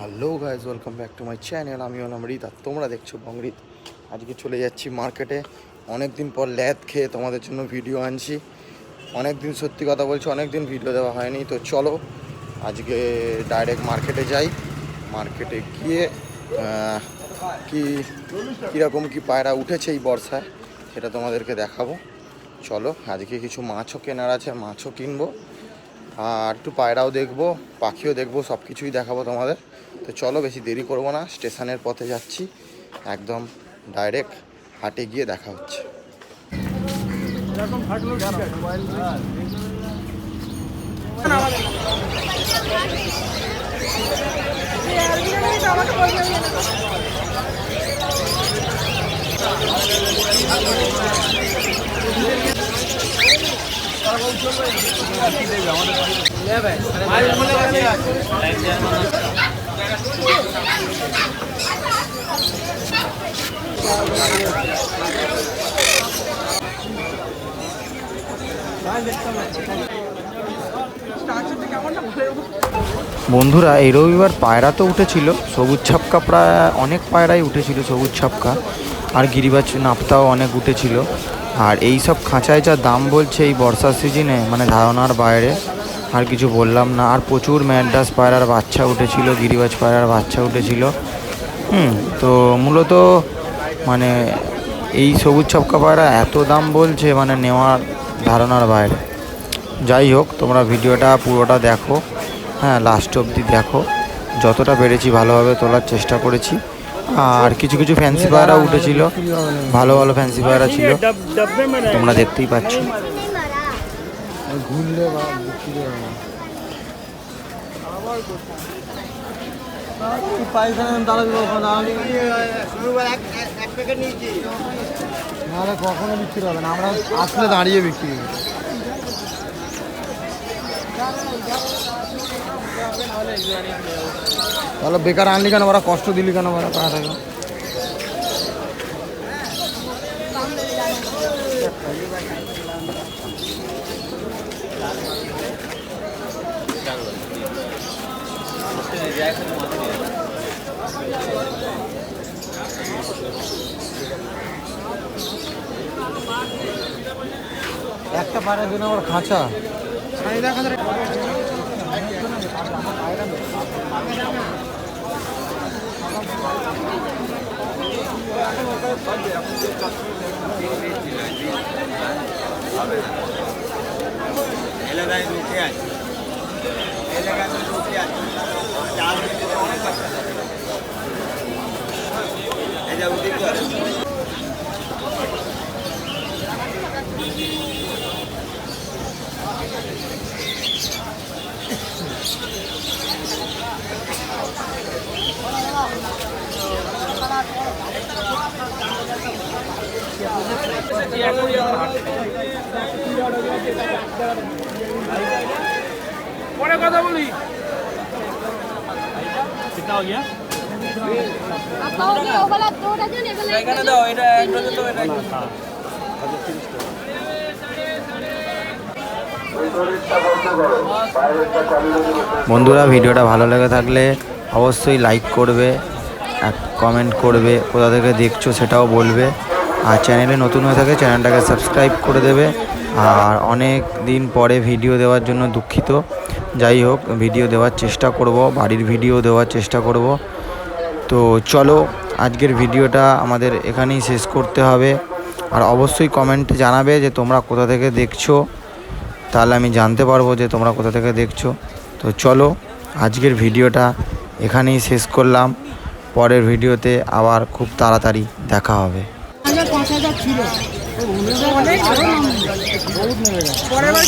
Hello guys welcome back to my channel আমি হলাম রিত আর তোমরা দেখছ বংরিত আজকে চলে যাচ্ছি মার্কেটে অনেক দিন পর ল্যাদ খেয়ে তোমাদের জন্য ভিডিও আনছি। অনেক দিন সত্যি কথা বলছি অনেক দিন ভিডিও দেওয়া হয়নি। তো চলো, আজকে ডাইরেক্ট মার্কেটে যাই। মার্কেটে গিয়ে কি, কীরকম কি পায়রা উঠেছে এই বর্ষায়, সেটা তোমাদেরকে দেখাবো। চলো, আজকে কিছু মাছও কেনার আছে, মাছও কিনবো। আর একটু পায়রাও দেখব, পাখিও দেখব সব কিছুই দেখাবো তোমাদের। তো চলো বেশি দেরি করব না, স্টেশনের পথে যাচ্ছি, একদম ডাইরেক্ট হাটে গিয়ে দেখা হচ্ছে। বন্ধুরা, এই রবিবার পায়রা তো উঠেছিল, সবুজ ছাপকা প্রায় অনেক পায়রাই উঠেছিল, সবুজ ছাপকা। আর গিরিবাজ নাপতাও অনেক উঠেছিল। আর এই সব খাঁচায় যা দাম বলছে এই বর্ষার সিজনে মানে ধারণার বাইরে আর কিছু বললাম না। আর প্রচুর ম্যাডাস পায়রার বাচ্চা উঠেছিল, গিরিবাজ পায়রার বাচ্চা উঠেছিল। হুম, তো মূলত মানে এই সবুজ ছাপকা পায়রা এত দাম বলছে মানে নেওয়ার ধারণার বাইরে। যাই হোক, তোমরা ভিডিওটা পুরোটা দেখো। হ্যাঁ লাস্ট অবধি দেখো। যতটা পেরেছি ভালোভাবে তোলার চেষ্টা করেছি। আর কিছু কিছু ফ্যান্সি পায়রা উঠেছিল। ভালো ভালো ফ্যান্সি পায়রা ছিল। তোমরা দেখতেই পাচ্ছ। ঘুরলে বা বিক্রি হবে না। নাহলে কখনো বিক্রি হবে না আমরা আসলে দাঁড়িয়ে বিক্রি করি। তাহলে বেকার আনলি কেন? ওরা কষ্ট দিলি কেন ওরা পাড়া থাকে একটা পাড়ার জন্য আবার খাঁচা। এলাকায় রুখে আছে। এলাকায় রুখে আছে। চাল দিতে অনেক বাচ্চা এই পরে কথা বলি। বন্ধুরা ভিডিওটা ভালো লেগে থাকলে অবশ্যই লাইক করবে কমেন্ট করবে কোথা থেকে দেখছ সেটাও বলবে। আর চ্যানেলে নতুন হয়ে থাকে চ্যানেলটাকে সাবস্ক্রাইব করে দেবে। আর অনেক দিন পরে ভিডিও দেওয়ার জন্য দুঃখিত। যাই হোক ভিডিও দেওয়ার চেষ্টা করব, বাড়ির ভিডিও দেওয়ার চেষ্টা করব। তো চলো, আজকের ভিডিওটা আমাদের এখানেই শেষ করতে হবে। আর অবশ্যই কমেন্টে জানাবে যে তোমরা কোথা থেকে দেখছ। তাহলে আমি জানতে পারব যে তোমরা কোথা থেকে দেখছ। তো চলো, আজকের ভিডিওটা এখানেই শেষ করলাম। পরের ভিডিওতে আবার খুব তাড়াতাড়ি দেখা হবে। হাজার